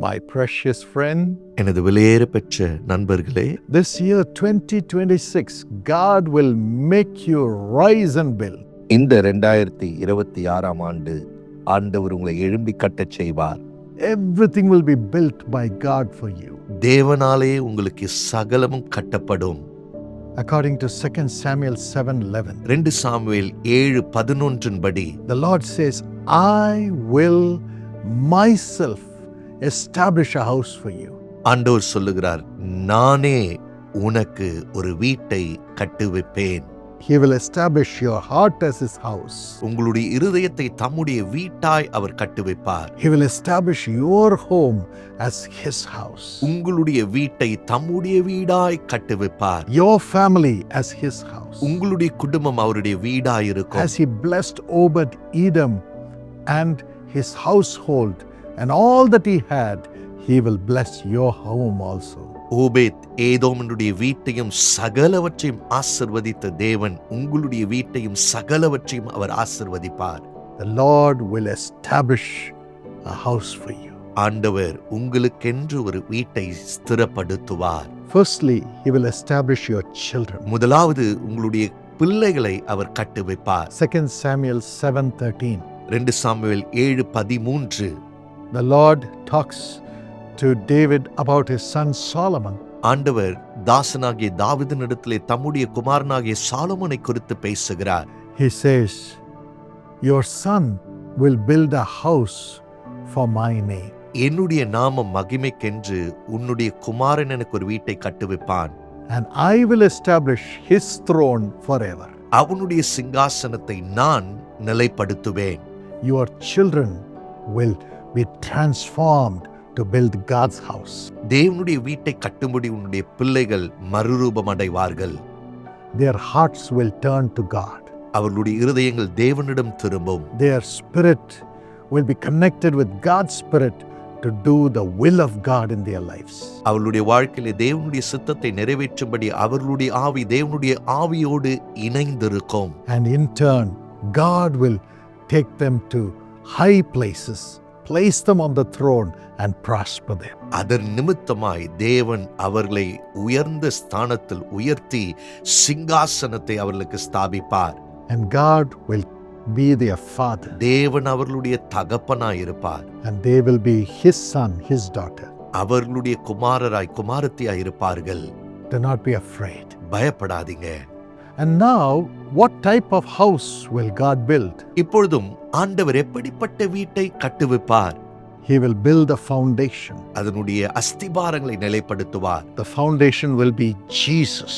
My precious friend, எனது விலையேற பெற்ற நண்பர்களே this year 2026, God will make you rise and build. இந்த ரெண்டாயிரத்தி இருபத்தி ஆறாம் ஆண்டு ஆண்டவர் உங்களை எழும்பி கட்டச் செய்வார் Everything will be built by God for you. தேவனாலே உங்களுக்கு சகலமும் கட்டப்படும் According to 2 Samuel 7:11, ரெண்டு சாமுவேல் ஏழு பதினொன்றின் படி the Lord says, "I will myself establish a house for you." ஆண்டவர் சொல்லுகிறார் நானே உனக்கு ஒரு வீட்டை கட்டுவிப்பேன் He will establish your heart as his house. உங்களுடைய இருதயத்தை தம்முடைய வீட்டாய் அவர் கட்டுவிப்பார் He will establish your home as his house. உங்களுடைய வீட்டை தம்முடைய வீடாய் கட்டுவிப்பார் Your family as his house. உங்களுடைய குடும்பம் அவருடைய வீடாய் இருக்கும் As he blessed Obed Edom and his household and all that he had, he will bless your home also. Obed ஏதோமனுடைய வீட்டையும் சகலவற்றையும் ஆசிர்வதித்த தேவன் உங்களுடைய வீட்டையும் சகலவற்றையும் அவர் ஆசிர்வதிப்பார் The Lord will establish a house for you. ஆண்டவர் உங்களுக்கென்று ஒரு வீட்டை ஸ்திரப்படுத்துவார் Firstly, he will establish your children. முதலாவது உங்களுடைய பிள்ளைகளை அவர் கட்டுவிப்பார் 2 Samuel 7:13. ரெண்டு சாமுவேல் ஏழு பதிமூன்று The Lord talks to David about his son Solomon. ஆண்டவர் தாசனாகிய தாவிதனிடத்திலே தம்முடைய குமாரனாகிய சாலமோனை குறித்து பேசுகிறார் He says, Your son will build a house for my name. என்னுடைய நாமம் மகிமைக்கென்று உன்னுடைய குமாரன் எனக்கு ஒரு வீட்டை கட்டுவிப்பான் and I will establish his throne forever. அவனுடைய சிங்காசனத்தை நான் நிலைப்படுத்துவேன் Your children will be transformed to build God's house. தேவனுடைய வீட்டை கட்டும்படி உன்னுடைய பிள்ளைகள் மறுரூபம் அடைவார்கள் Their hearts will turn to God. அவர்களுடைய இருதயங்கள் தேவனிடம் திரும்பும் Their spirit will be connected with God's spirit to do the will of God in their lives. அவர்களுடைய வாழ்க்கையிலே தேவனுடைய சித்தத்தை நிறைவேற்றும்படி அவர்களுடைய ஆவி தேவனுடைய ஆவியோடு இணைந்திருக்கும் And in turn, God will take them to high places, place them on the throne, and prosper them. அதன் நிமித்தமாய் தேவன் அவர்களை உயர்ந்த ஸ்தானத்தில் உயர்த்தி சிங்காசனத்தை அவர்களுக்கு ஸ்தாபிப்பார் And God will be their father. தேவன் அவர்களுடைய தகப்பனாய் இருப்பார் and they will be his son, his daughter. அவர்களுடைய குமாரராய் குமாரத்தியாய் இருப்பார்கள் Do not be afraid. பயப்படாதீங்க And now, what type of house will God build? இப்பொழுதும் ஆண்டவர் எப்படிப்பட்ட வீட்டை கட்டுவிப்பார் He will build a foundation. அதனுடைய அஸ்திபாரங்களை நிலைப்படுத்துவார் The foundation will be Jesus.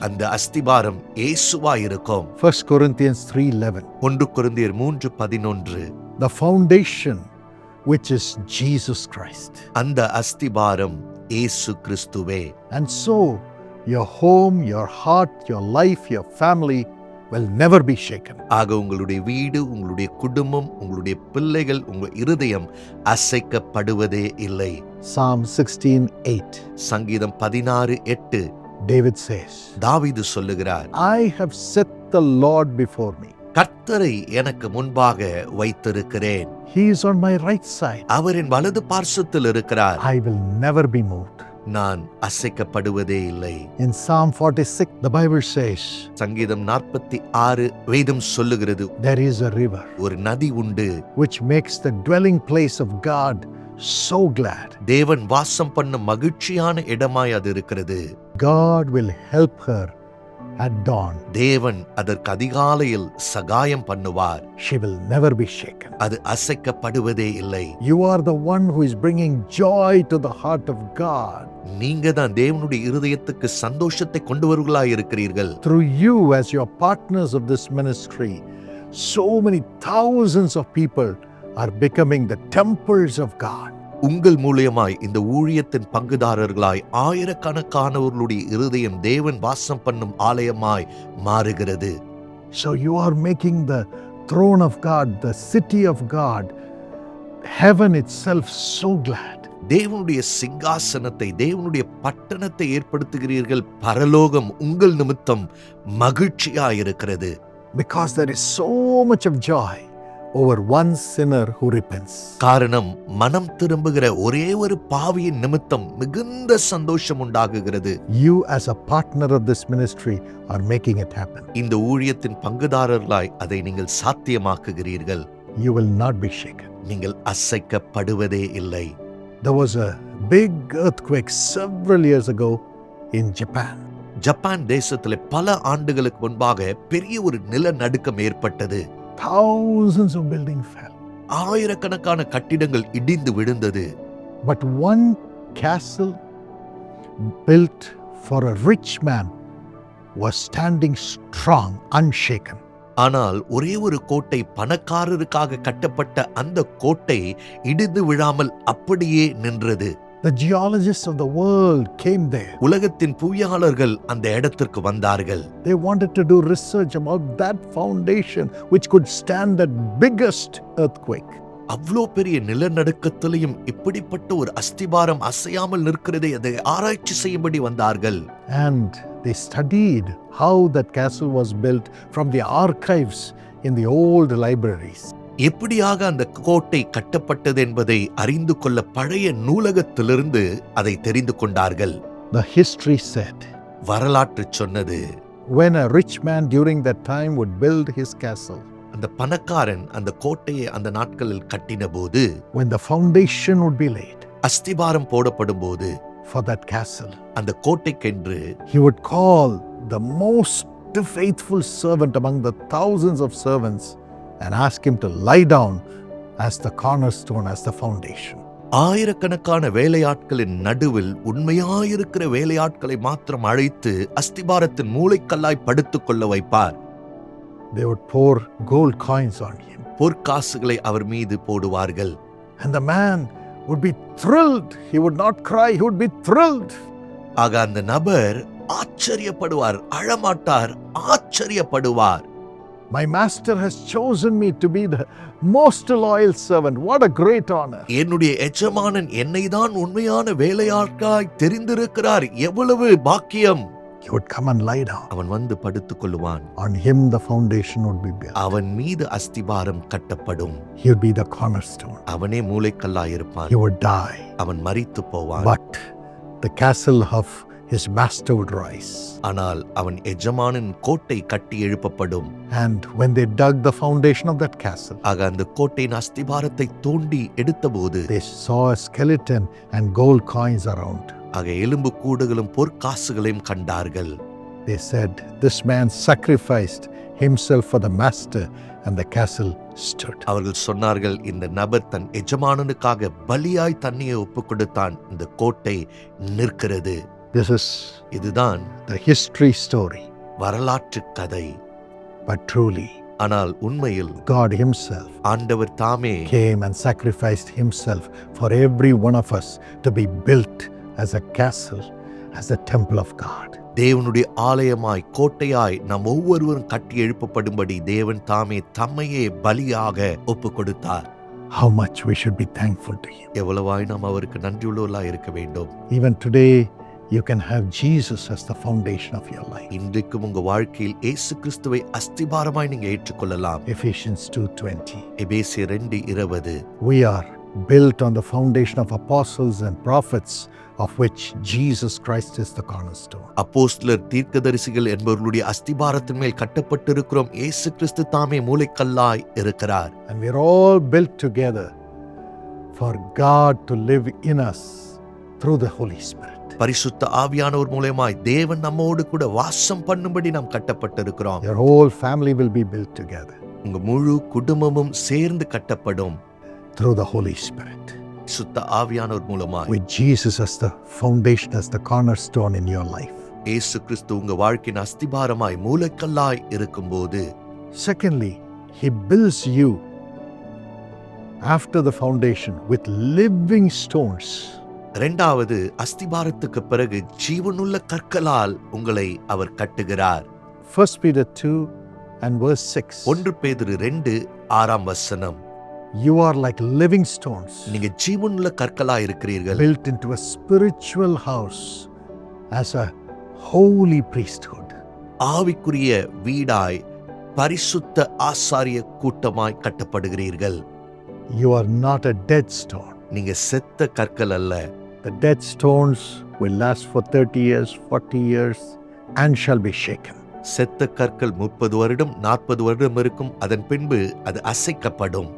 அந்த அஸ்திபாரம் இயேசுவா இருக்கும் 1 Corinthians 3:11. ஒன்று குருந்தியர் மூன்று பதினொன்று The foundation which is Jesus Christ. அந்த அஸ்திபாரம் இயேசு கிறிஸ்துவே And so, your home, your heart, your life, your family will never be shaken. ஆக உங்களுடைய வீடு உங்களுடைய குடும்பம் உங்களுடைய பிள்ளைகள் உங்கள் இருதயம் அசைக்கப்படுவதே இல்லை Psalm 16:8. சங்கீதம் பதினாறு எட்டு David says, தாவீது சொல்லுகிறார் I have set the Lord before me. கர்த்தரை எனக்கு முன்பாக வைத்திருக்கிறேன் He is on my right side. அவரின் வலது பார்சத்தில் இருக்கிறார் I will never be moved. நான் அசைக்கப்படுவதே இல்லை In Psalm 46, the Bible says, சங்கீதம் நாற்பத்தி ஆறு வேதம் சொல்லுகிறது There is a river ஒரு நதி உண்டு which makes the dwelling place of God so glad. தேவன் வாசம் பண்ணும் மகிழ்ச்சியான இடமாய் அது இருக்கிறது God will help her at dawn. தேவன் அதற்கு அதிகாலையில் சகாயம் பண்ணுவார் She will never be shaken. அது அசைக்கப்படுவதே இல்லை You are the one who is bringing joy to the heart of God. நீங்க தான் தேவனுடைய இருதயத்துக்கு சந்தோஷத்தை கொண்டு வருவர்களாய் இருக்கிறீர்கள் Through you, as your partners of this ministry, so many thousands of people are becoming the temples of God. உங்கள் மூலியமாய் இந்த ஊழியத்தின் பங்குதாரர்களாய் ஆயிரக்கணக்கானவர்களுடைய இருதயம் தேவன் வாசம் பண்ணும் ஆலயமாய் மாறுகிறது So you are making the throne of God, the city of God, heaven itself so glad. தேவனுடைய சிங்காசனத்தை தேவனுடைய பட்டணத்தை ஏற்படுத்துகிறீர்கள் பரலோகம் உங்கள் நிமித்தம் மகிழ்ச்சியாயிருக்கிறது Because there is so much of joy over one sinner who repents. காரணம் மனம் திரும்புகிற ஒரே ஒரு பாவியின் நிமித்தம் மிகுந்த சந்தோஷம் உண்டாகுகிறது You, as a partner of this ministry, are making it happen. இந்த ஊழியத்தின் பங்குதாரர்களாய் அதை நீங்கள் சாத்தியமாக்குகிறீர்கள் You will not be shaken. நீங்கள் அசைக்கப்படுவதே இல்லை There was a big earthquake several years ago in Japan. Japan தேசத்துல பல ஆண்டுகளுக்கு முன்பாக பெரிய ஒரு நிலநடுக்கம் ஏற்பட்டது Thousands of buildings fell. ஆயிரக்கணக்கான கட்டிடங்கள் இடிந்து விழுந்தது But one castle built for a rich man was standing strong, unshaken. ஆனால் ஒரே ஒரு கோட்டை பணக்காரருக்காக கட்டப்பட்ட அந்த கோட்டை இடிந்து விழாமல் அப்படியே நின்றது The geologists of the world came there. உலகத்தின் புவியாளர்கள் அந்த இடத்திற்கு வந்தார்கள் They wanted to do research about that foundation which could stand that biggest earthquake. அவ்வளோ பெரிய நிலநடுக்கத்திலையும் இப்படிப்பட்ட ஒரு அஸ்திபாரம் அசையாமல் நிற்கிறதை அதை ஆராய்ச்சி செய்யும்படி வந்தார்கள் And they studied how that castle was built from the archives in the old libraries. எப்படியாக அந்த கோட்டை கட்டப்பட்டது என்பதை அறிந்து கொள்ள பழைய நூலகத்திலிருந்து அதை தெரிந்து கொண்டார்கள் The history said வரலாற்று சொன்னது when a rich man during that time would build his castle, அந்த பணக்காரன் அந்த கோட்டையை அந்த நாட்களில் கட்டின போது when the foundation would be laid அஸ்திபாரம் போடப்படும் போது for that castle, அந்த கோட்டைக்கென்று he would call the most faithful servant among the thousands of servants and ask him to lie down as the cornerstone, as the foundation. ஆயிரக்கணக்கான வேலையாட்களின் நடுவில் உண்மையாயிருக்கிற வேலையாட்களை மாத்திரம் அழைத்து அஸ்திபாரத்தின் மூளைக்கல்லாய் படுத்துக் கொள்ள வைப்பார் They would pour gold coins on him. பொற்காசுகளை அவர் மீது போடுவார்கள் And the man would be thrilled. He would not cry, he would be thrilled. ஆக அந்த நபர் ஆச்சரியப்படுவார் அழமாட்டார் ஆச்சரியப்படுவார் My master has chosen me to be the most loyal servant. What a great honor. என்னுடைய எஜமானன் என்னை தான் உண்மையான வேலையாட்காய் தெரிந்திருக்கிறார் எவ்வளவு பாக்கியம் He would come and lie down. அவன் வந்து படுத்துக் கொள்ளுவான் On him, the foundation would be built. அவன் மீது அஸ்திபாரம் கட்டப்படும் He would be the cornerstone. அவனே மூளைக்கல்லாய் இருப்பான் He would die. அவன் மரித்து போவான் But the castle of his master would rise. ஆனால் அவன் எஜமானின் கோட்டை கட்டி எழுப்பப்படும் And when they dug the foundation of that castle, ஆக அந்த கோட்டையின் அஸ்திபாரத்தை தோண்டி எடுத்தபோது they saw a skeleton and gold coins around. ஆக எலும்பு கூடுகளும் பொற்காசுகளையும் கண்டார்கள் They said, This man sacrificed himself for the master, and the castle stood. அவர்கள் சொன்னார்கள் இந்த நபர் தன் எஜமானனுக்காக பலியாய் தண்ணியை ஒப்பு கொடுத்தான் இந்த கோட்டை நிற்கிறது This is இதுதான் the history story. வரலாற்று கதை But truly, ஆனால் உண்மையில் God Himself ஆண்டவர் தாமே came and sacrificed Himself for every one of us to be built as a castle, as a temple of God. தேவனுடைய ஆலயமாய் கோட்டையாய் நம் ஒவ்வொருவரும் கட்டி எழுப்பப்படும்படி தேவன் தாமே தம்மையே பலியாக ஒப்பு கொடுத்தார் How much we should be thankful to Him. எவ்வளவாய் நாம் அவருக்கு நன்றியுள்ளவர்களாய் இருக்க வேண்டும் Even today, you can have Jesus as the foundation of your life. இன்றைக்கும் உங்க வாழ்க்கையில் இயேசு கிறிஸ்துவை அஸ்திபாரமாய் நீங்க ஏற்றுக்கொள்ளலாம் Ephesians 2:20. எபேசியர் ரெண்டு இருபது We are built on the foundation of apostles and prophets, of which Jesus Christ is the cornerstone. அப்போஸ்தலர் தீர்க்கதரிசிகள் என்பவர்களுடைய அஸ்திபாரத்தின் மேல் கட்டப்பட்டிருக்கிறோம் இயேசு கிறிஸ்து தாமே மூளைக்கல்லாய் இருக்கிறார் And we're all built together for God to live in us through the Holy Spirit. பரிசுத்த ஆவியானவர் மூலமாய் தேவன் நம்மோடு கூட வாசம் பண்ணும்படி நாம் கட்டப்பட்டிருக்கிறோம் Your whole family will be built together உங்க முழு குடும்பமும் சேர்ந்து கட்டப்படும் through the Holy Spirit. சுத்த ஆவியானவர் மூலமாய் With Jesus as the foundation, as the cornerstone in your life. இயேசு கிறிஸ்து உங்க வாழ்க்கையின் அஸ்திபாரமாய் மூலக்கல்லாய் இருக்கும்போது Secondly, He builds you after the foundation with living stones. இரண்டாவது அஸ்திபாரத்துக்கு பிறகு ஜீவனுள்ள கற்களால் உங்களை அவர் கட்டுகிறார் 1 Peter 2 and verse 6. ஒன்று பேதுரு ரெண்டு ஆறாம் வசனம் You are like living stones நீங்க ஜீவனுள்ள கற்களா இருக்கிறீர்கள் built into a spiritual house as a holy priesthood. ஆவிக்குரிய வீடாய் பரிசுத்த ஆசாரிய கூட்டமாய் கட்டப்படுகிறீர்கள் You are not a dead stone. நீங்க செத்த கற்கள் அல்ல The dead stones will last for 30 years, 40 years, and shall be shaken. செத்த கற்கள் முப்பது வருடம் நாற்பது வருடம் இருக்கும் அதன் பின்பு அது அசைக்கப்படும்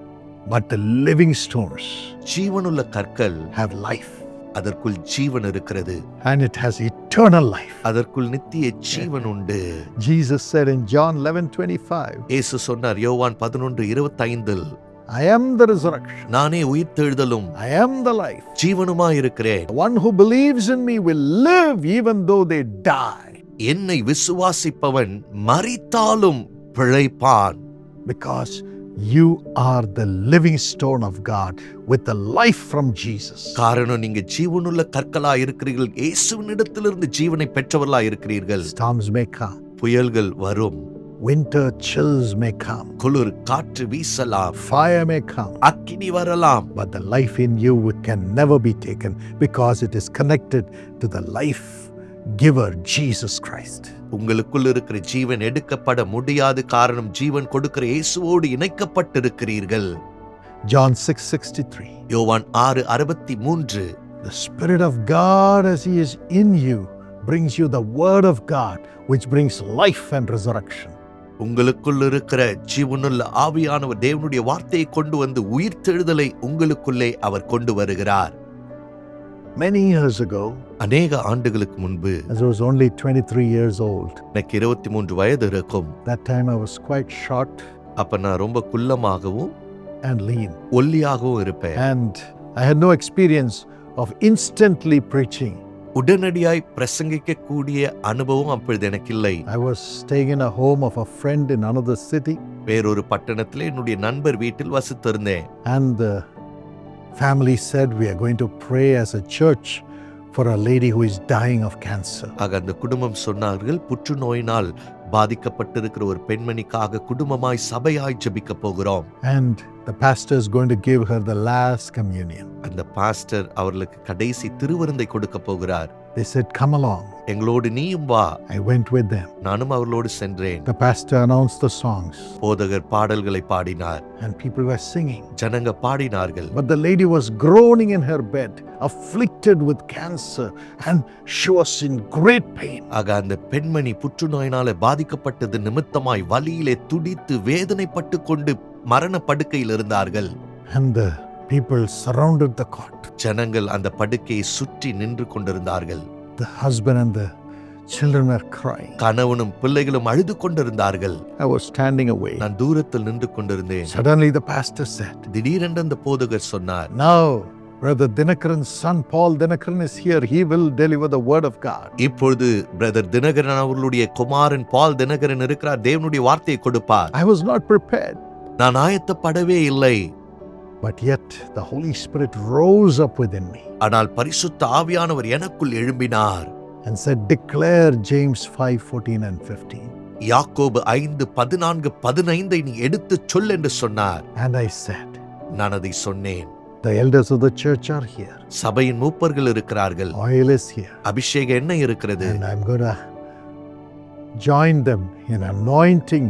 But the living stones ஜீவனுள்ள கற்கள் have life, அதற்குள் ஜீவன் இருக்கிறது and it has eternal life. அதற்குள் நித்திய ஜீவன் உண்டு Jesus said in John 11 25, இயேசு சொன்னார் யோவான் பதினொன்று இருபத்தைந்தில் I am the resurrection, நானே உயிர்த்தெழுதலும் I am the life. ஜீவனுமாய் இருக்கிறேன் The one who believes in me will live even though they die, என்னை விசுவாசிப்பவன் மரித்தாலும் பிழைப்பான் because you are the living stone of God with the life from Jesus. காரணம் நீங்க ஜீவனுள்ள கற்களா இருக்கிறீர்கள் இயேசுவினிடத்திலிருந்து ஜீவனை பெற்றவர்களா இருக்கிறீர்கள் Storms may come, புயல்கள் வரும் winter chills may come, குளிர் காற்று வீசலாம் fire may come. அக்கினி வரலாம் But the life in you can never be taken because it is connected to the life giver, Jesus Christ. உங்களுக்குள் இருக்கிற ஜீவன் எடுக்கப்பட முடியாது காரணம் ஜீவன் கொடுக்கிற இயேசுவோடு இணைக்கப்பட்டிருக்கிறீர்கள் John 6:63. யோவான் ஆறு அறுபத்தி மூன்று The Spirit of God, as He is in you, brings you the Word of God, which brings life and resurrection. உங்களுக்குள் இருக்கிற ஜீவனுள்ள ஆவியானவர் தேவனுடைய வார்த்தையை கொண்டு வந்து உயிர்த்தெழுதலை உங்களுக்குள்ளே அவர் கொண்டு வருகிறார் Many years ago, அநேக ஆண்டுகளுக்கு முன்பு as I was only 23 years old, எனக்கு இருபத்தி மூன்று வயது இருக்கும் that time I was quite short அப்ப நான் ரொம்ப குள்ளமாகவும் and lean. ஒல்லியாகவும் இருப்பேன் And I had no experience of instantly preaching. உடனடியாய் பிரசங்கிக்க கூடிய அனுபவம் அப்பொழுது எனக்கு இல்லை I was staying in a home of a friend in another city, வேறொரு பட்டணத்திலே என்னுடைய நண்பர் வீட்டில் வசித்திருந்தேன் and the family said, We are going to pray as a church for a lady who is dying of cancer. ஆக அந்த குடும்பம் சொன்னார்கள் புற்றுநோயினால் பாதிக்கப்பட்டிருக்கிற ஒரு பெண்மணிக்காக குடும்பமாய் சபையாய் ஜெபிக்க போகிறோம் And the pastor is going to give her the last communion. அந்த பாஸ்டர் அவர்களுக்கு கடைசி திருவிருந்தை கொடுக்க போகிறார் They said, Come along. எங்களோடு நீயும் வா I went with them. நானும் அவர்களோடு சென்றேன் The pastor announced the songs, போதகர் பாடல்களை பாடினார் and people were singing. ஜனங்க பாடினார்கள் But the lady was groaning in her bed, afflicted with cancer, and she was in great pain. ஆக அந்த பெண்மணி புற்றுநோயினால பாதிக்கப்பட்டது நிமித்தமாய் வலியிலே துடித்து வேதனைப்பட்டு கொண்டு மரண படுக்கையில் இருந்தார்கள் And the people surrounded the cot. ஜனங்கள் அந்த படுக்கையை சுற்றி நின்று கொண்டிருந்தார்கள் husband and the children were crying. கணவனும் பிள்ளைகளும் அழுது கொண்டிருந்தார்கள் I was standing away. நான் தூரத்தில் நின்று கொண்டிருந்தேன் Suddenly, the pastor said, திடீரென்று அந்த போதகர் சொன்னார் Now, Brother Dinakaran's son, Paul Dinakaran, is here. He will deliver the word of God. இப்பொழுது பிரதர் தினகரன் அவர்களுடைய குமாரன் பால் தினகரன் இருக்கிறார் தேவனுடைய வார்த்தையை கொடுப்பார் I was not prepared. நான் ஆயத்தப்படவே இல்லை But yet, the Holy Spirit rose up within me ஆனால் பரிசுத்த ஆவியானவர் எனக்குள் எழும்பினார் and said, Declare James 5 14 and 15. யாக்கோபு ஐந்து பதினான்கு பதினைந்தை நீ எடுத்துச் சொல் என்று சொன்னார் And I said, நான் அதை சொன்னேன் The elders of the church are here. சபையின் மூப்பர்கள் இருக்கிறார்கள் Oil is here. அபிஷேக எண்ணெய் இருக்கிறது And I'm going to join them in anointing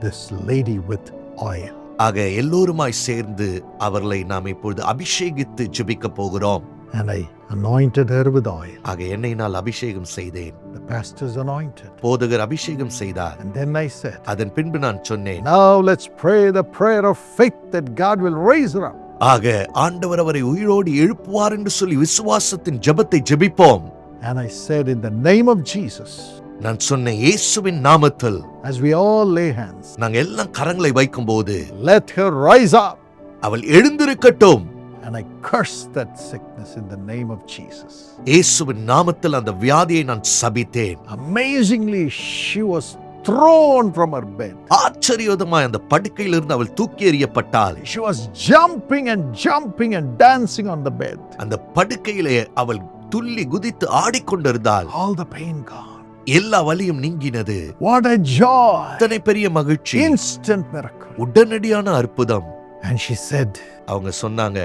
this lady with oil. ஆக எல்லோருமாய் சேர்ந்து அவர்களை நாம் இப்பொழுது அபிஷேகித்து ஜெபிக்க போகிறோம் And I anointed her with oil. ஆக எண்ணெயினால் அபிஷேகம் செய்தேன் The pastor's anointed. போதகர் அபிஷேகம் செய்தார் And then I said, அதன் பின்பு நான் சொன்னேன் Now let's pray the prayer of faith that God will raise her up. ஆக ஆண்டவர் அவரை உயிரோடு எழுப்புவார் என்று சொல்லி விசுவாசத்தின் ஜெபத்தை ஜெபிப்போம் And I said, In the name of Jesus, நான் சொன்ன இயேசுவின் நாமத்தில் as we all lay hands, நாங்க எல்லாம் கரங்களை வைக்கும்போது let her rise up. அவள் எழுந்திருக்கட்டும் And I curse that sickness in the name of Jesus. இயேசுவின் நாமத்தில் அந்த வியாதியை நான் சபித்தேன் Amazingly, she was thrown from her bed. ஆச்சரியதமாய் அந்த படுக்கையிலிருந்து அவள் தூக்கி எறியப்பட்டாள் She was jumping and jumping and dancing on the bed. அந்த படுக்கையிலே அவள் துள்ளி குதித்து ஆடிக்கொண்டிருந்தாள் All the pain gone. எல்லா வலியும் நீங்கினது What a joy! அத்தனை பெரிய மகிழ்ச்சி Instant miracle. உடனடியான அற்புதம் And she said, அவங்க சொன்னாங்க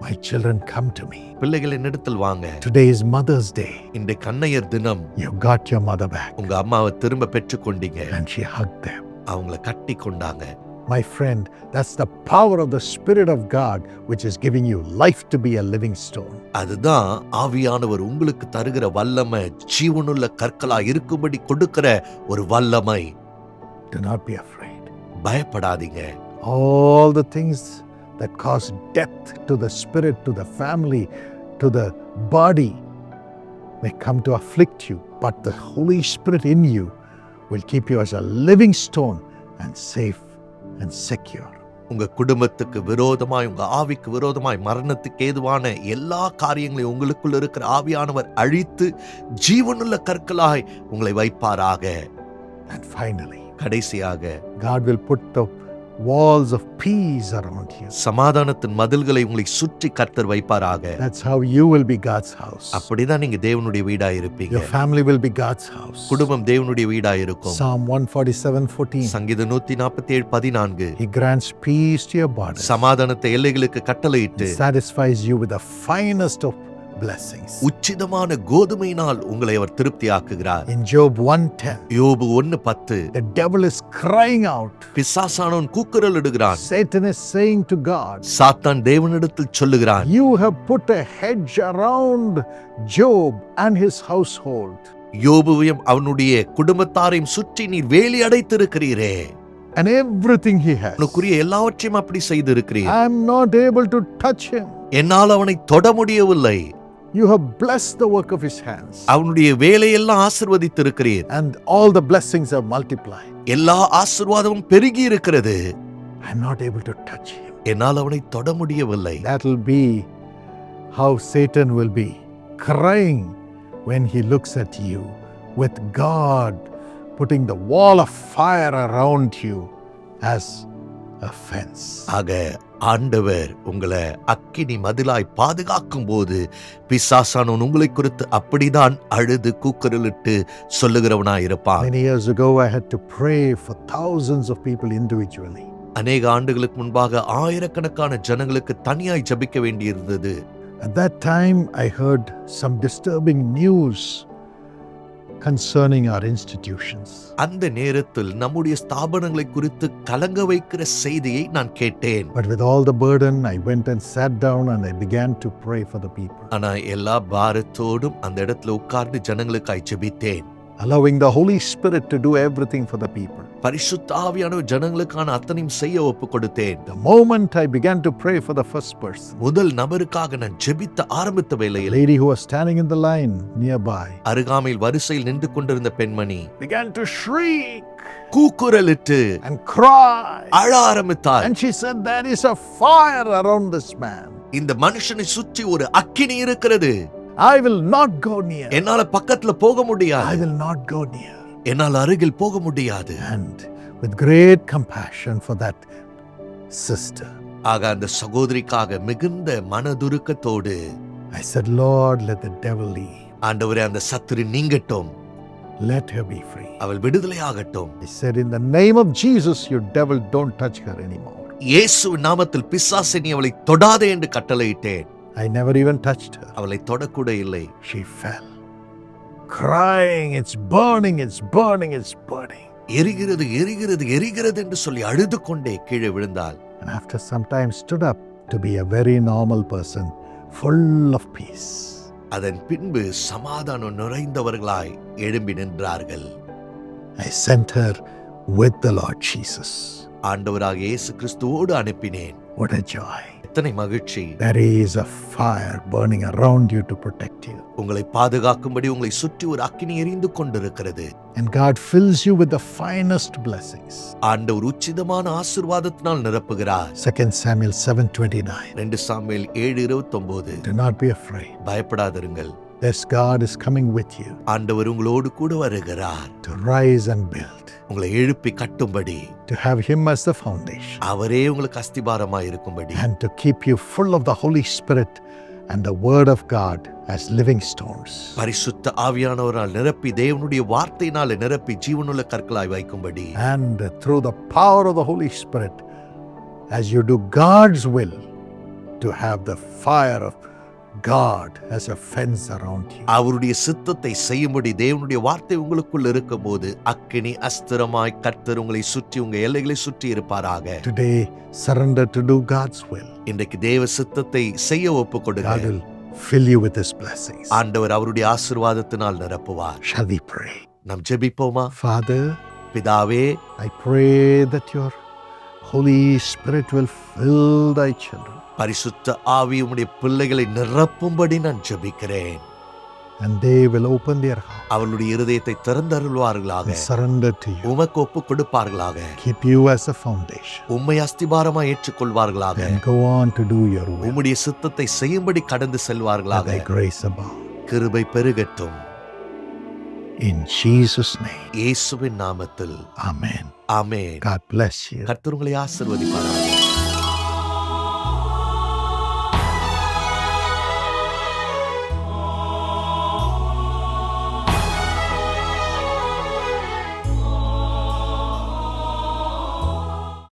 My children, come to me. பிள்ளைகள் என்னிடத்தில் வாங்க Today is Mother's Day. இன்றைக்கு அன்னையர் தினம் You got your mother back. உங்க அம்மாவை திரும்ப பெற்றுக்கொண்டீங்க And she hugged them. அவங்கள கட்டி கொண்டாங்க My friend, that's the power of the Spirit of God which is giving you life to be a living stone. அதுதான் ஆவியானவர் உங்களுக்கு தருகிற வல்லமை ஜீவனுள்ள கற்களா இருக்கும்படி கொடுக்கிற ஒரு வல்லமை Do not be afraid. பயப்படாதீங்க All the things that cause death to the spirit, to the family, to the body may come to afflict you, but the Holy Spirit in you will keep you as a living stone and safe and secure. உங்க குடும்பத்துக்கு விரோதமாய் உங்க ஆவிக்கு விரோதமாய் மரணத்துக்கு ஏதுவான எல்லா காரியங்களையும் உங்களுக்குள்ள இருக்கிற ஆவியானவர் அழித்து ஜீவனுள்ள கற்களாய் உங்களை வைப்பாராக And finally, கடைசியாக God will put the walls of peace around you. சமாதானத்தின் மதில்களை உங்களை சுற்றி கர்த்தர் வைப்பாராக That's how you will be God's house. அப்படிதான் நீங்க தேவனுடைய வீடா இருப்பீங்க Your family will be God's house. குடும்பம் தேவனுடைய வீடா இருக்கும் Psalm 147 14. சங்கீத நூத்தி நாற்பத்தி ஏழு பதினான்கு He grants peace to your body. சமாதானத்தை எல்லைகளுக்கு கட்டளையிட்டு satisfies you with the finest of blessings. உச்சிதமான கோதுமையினால் உங்களை அவர் திருப்தியாக்குகிறார் In Job 1:10, யோபு ஒன்னு பத்து the devil is crying out. பிசாசானவன் கூக்குரல் இடுகிறான் Satan is saying to God, சாத்தான் தேவனிடத்தில் சொல்லுகிறான் You have put a hedge around Job and his household, யோபுவையும் அவனுடைய குடும்பத்தாரையும் சுற்றி நீர் வேலி அடைத்திருக்கிறீரே and everything he has. உனக்குரிய எல்லாவற்றையும் அப்படி செய்திருக்கிறீர் I am not able to touch him. என்னால் அவனை தொட முடியவில்லை You have blessed the work of his hands, அவனுடைய வேலையெல்லாம் ஆசிர்வதித்திருக்கிறீர் and all the blessings have multiplied. எல்லா ஆசிர்வாதமும் பெருகி இருக்கிறது am not able to touch him. என்னால் அவனை தொட முடியவில்லை That will be how Satan will be crying when he looks at you, with God putting the wall of fire around you as a fence. ஆக ஆண்டவர் உங்களை அக்கினி மதிலாய் பாதுகாக்கும் போது பிசாசானவன் உங்களை குறித்து அப்படிதான் அழுது கூக்குரலிட்டு சொல்லுகிறவனாய் இருப்பான் Many years ago, I had to pray for thousands of people individually. அநேக ஆண்டுகளுக்கு முன்பாக ஆயிரக்கணக்கான ஜனங்களுக்கு தனியாய் ஜபிக்க வேண்டியிருந்தது At that time, I heard some disturbing news concerning our institutions. அந்த நேரத்தில் நம்முடைய ஸ்தாபனங்களை குறித்து கலங்க வைக்கிற செய்தியை நான் கேட்டேன் But with all the burden, I went and sat down and I began to pray for the people. ஆனா எல்லா பாரத்தோடும் அந்த இடத்துல உட்கார்ந்து ஜனங்களுக்காய் ஜெபித்தேன் allowing the Holy Spirit to do everything for the people. பரிசுத்த ஆவியானவர் ஜனங்களுக்கான அத்தனையும் செய்ய ஒப்பு கொடுத்தேன் The moment I began to pray for the first person, முதல் நபருக்காக நான் ஜெபித்த ஆரம்பித்த வேளையில் lady who was standing in the line nearby அருகாமையில் வரிசையில் நின்று கொண்டிருந்த பெண்மணி began to shriek கூக்குரலிட்டு and cry. அழ ஆரம்பித்தார் And she said, There is a fire around this man. இந்த மனுஷனை சுற்றி ஒரு அக்கினி இருக்கிறது I will not go near. என்னால பக்கத்துல போக I முடியாது will not go near. என்னால் அருகில் போக முடியாது And with great compassion for that sister, ஆக அந்த சகோதரிக்காக மிகுந்த மனதுருக்கத்தோடு I said, Lord, let the devil leave. ஆண்டவரே அந்த சத்துரு நீங்கட்டும் Let her be free. அவள் விடுதலையாகட்டும் I said, In the name of Jesus, you devil, don't touch her anymore. இயேசு நாமத்தில் பிசாசை நீ அவளை தொடாதே என்று கட்டளையிட்டேன் I never even touched her. அவளை தொடக்கூட இல்லை She fell, crying, It's burning, it's burning, it's burning. எரிகிறது எரிகிறது எரிகிறது என்று சொல்லி அழுது கொண்டே கீழே விழுந்தாள் And after some time, stood up to be a very normal person, full of peace. அதன் பின்பு சமாதானம் நிறைந்தவர்களாய் எழும்பி நின்றார்கள் I sent her with the Lord Jesus. ஆண்டவராக இயேசு கிறிஸ்துவோடு அனுப்பினேன் What a joy. எத்தனை மகிழ்ச்சி There is a fire burning around you to protect you. உங்களை பாதுகாக்கும்படி உங்களை சுற்றி ஒரு அக்கினி எரிந்து கொண்டிருக்கிறது And God fills you with the finest blessings. ஆண்டவர் உச்சிதமான ஆசிர்வாதத்தினால் நிரப்புகிறார் 2 Samuel 7:29. ரெண்டு சாமியில் ஏழு இருபத்தொன்பது Do not be afraid. பயப்படாதிருங்கள் This God is coming with you ஆண்டவர் உங்களோடு கூட வருகிறார் to rise and build, உங்களை எழுப்பி கட்டும்படி to have Him as the foundation, அவரே உங்களுக்கு அஸ்திபாரமாய் இருக்கும்படி and to keep you full of the Holy Spirit and the Word of God as living stones. பரிசுத்த ஆவியானவரால் நிரப்பி தேவனுடைய வார்த்தையினால நிரப்பி ஜீவனுள்ள கற்களாய் வைக்கும்படி And through the power of the Holy Spirit, as you do God's will, to have the fire of God has a fence around you. அவருடைய சித்தத்தை செய்யும்படி தேவனுடைய வார்த்தை உங்களுக்குள் இருக்கும்போது அக்கினி அஸ்திரமாய் கர்த்தர் உங்களை சுற்றி உங்க எல்லைகளை சுற்றி இருப்பாராக Today, surrender to do God's will. இன்றைக்கு தேவ சித்தத்தை செய்ய ஒப்பு God கொடுங்க will fill you with His blessings. ஆண்டவர் அவருடைய ஆசீர்வாதத்தினால் நிரப்புவார் Shall we pray? நாம் ஜெபிப்போமா Father, பிதாவே I pray that your Holy Spirit will fill thy children பரிசுத்த ஆவி உம்முடைய பிள்ளைகளை நிரப்பும்படி நான் ஜெபிக்கிறேன். And they will open their heart. அவர்களுடைய இருதயத்தை திறந்தருள்வார்களாக. Surrender to you. உமக்கு ஒப்பு கொடுப்பார்களாக. Keep you as a foundation. உம்மை அஸ்திபாரமா ஏற்றுக்கொள்வார்களாக. And go on to do your will. உம்முடைய சித்தத்தை செய்யும்படி கடந்து செல்வார்களாக. thy grace abound. கிருபை பெருகட்டும். In Jesus' name, இயேசுவின் நாமத்தில். Amen. Amen. God bless you. கர்த்தர் உங்களை ஆசீர்வதிப்பாராக.